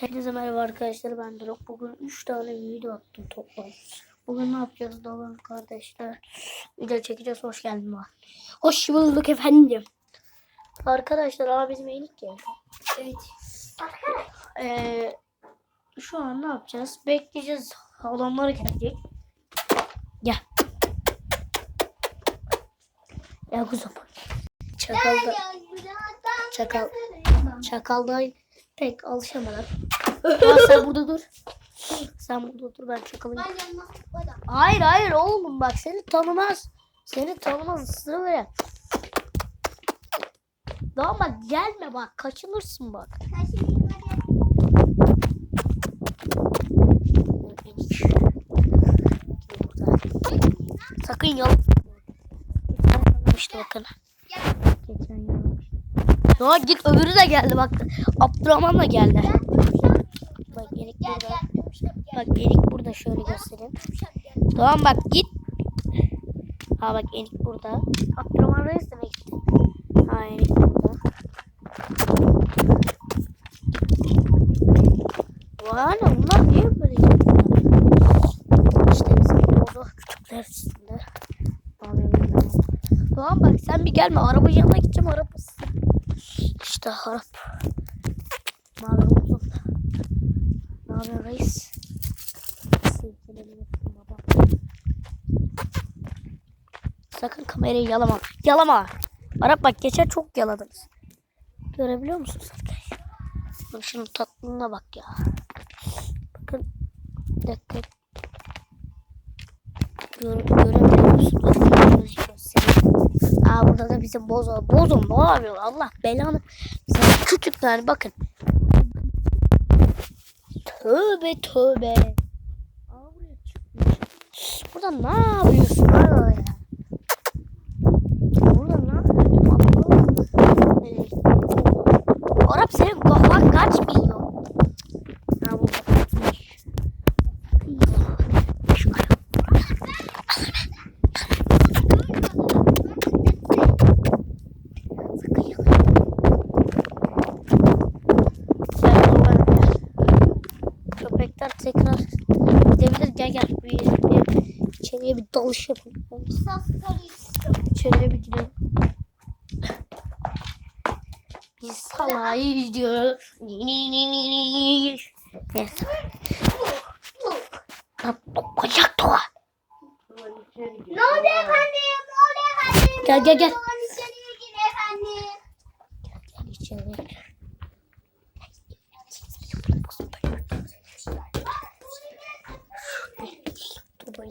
Hepinize merhaba arkadaşlar ben Drop. Bugün 3 tane video attım toplam. Bugün ne yapacağız Dolan kardeşler? Video çekeceğiz. Hoş geldin bana. Hoş bulduk efendim. Arkadaşlar abi bizim iyilik geldi. Evet. Ee, şu an ne yapacağız? Bekleyeceğiz. Adamlar gelecek. Gel. Ya kuzum. Çakal da, çakal, çakal da pek alışamadım. Aa, sen burada dur. Sen burada dur ben çakalın. Hayır hayır oğlum bak seni tanımaz. Seni tanımaz ısırır verir. Tamam bak gelme bak kaçınırsın bak. Sakın yalan. İşte bakın. Geçen. Doğa git öbürü de geldi bak. Abdurrahman da geldi. Bak Erik burada. Şöyle göstereyim. Tamam bak git. Ha bak Erik burada. Abdurrahman Reis de mi gitti? Ha Erik burada. Vay ne bunlar niye böyle gidiyor? İşte bizim bozu küçükler üstünde. Tamam bak sen bir gelme. Araba yanına gideceğim. Arabası. İşte harap. Haber oğlum? Ne haber reis? Sakın kamerayı yalama. Yalama. Arap bak geçen çok yaladınız. Görebiliyor musunuz arkadaşlar? Bak şunun tatlılığına bak ya. Bakın. Bir dakika. Gör, görebiliyor musunuz? Aa burada da bizim bozo. Bozo ne yapıyor? Allah belanı. Sana küçük yani bakın. Tövbe tövbe. Aa buraya çıkmış. Burada ne yapıyorsun lan ya? Burada ne yapıyorsun? Allah'ım. Ee, Arap senin kafan kaç milyon? Ha normal gel. Köpekler tekrar gidebilir. Gel gel. Bir, bir, içeriye bir dalış yapalım. İçeriye bir gidelim. Ni ni. Neyse. Bacak doğa. Ne oldu efendim? Ne oldu efendim? Gel, gel, gel. İçeriye gir efendim. Gel içeriye. Videoyu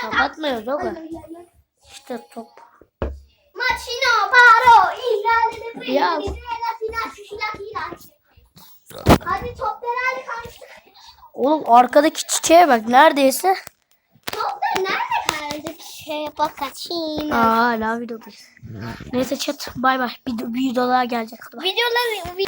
Kapatmıyoruz oğlum. sakın. İşte top. İhlal edip Ya. final şuşula final. Hadi topları karıştır. Oğlum arkadaki çiçeğe bak neredeyse. Toplar nerede kaldı? Şey bak kaçayım. Aa hala videodayız. Neyse chat bay bay. Bir, bir video daha gelecek. Videoları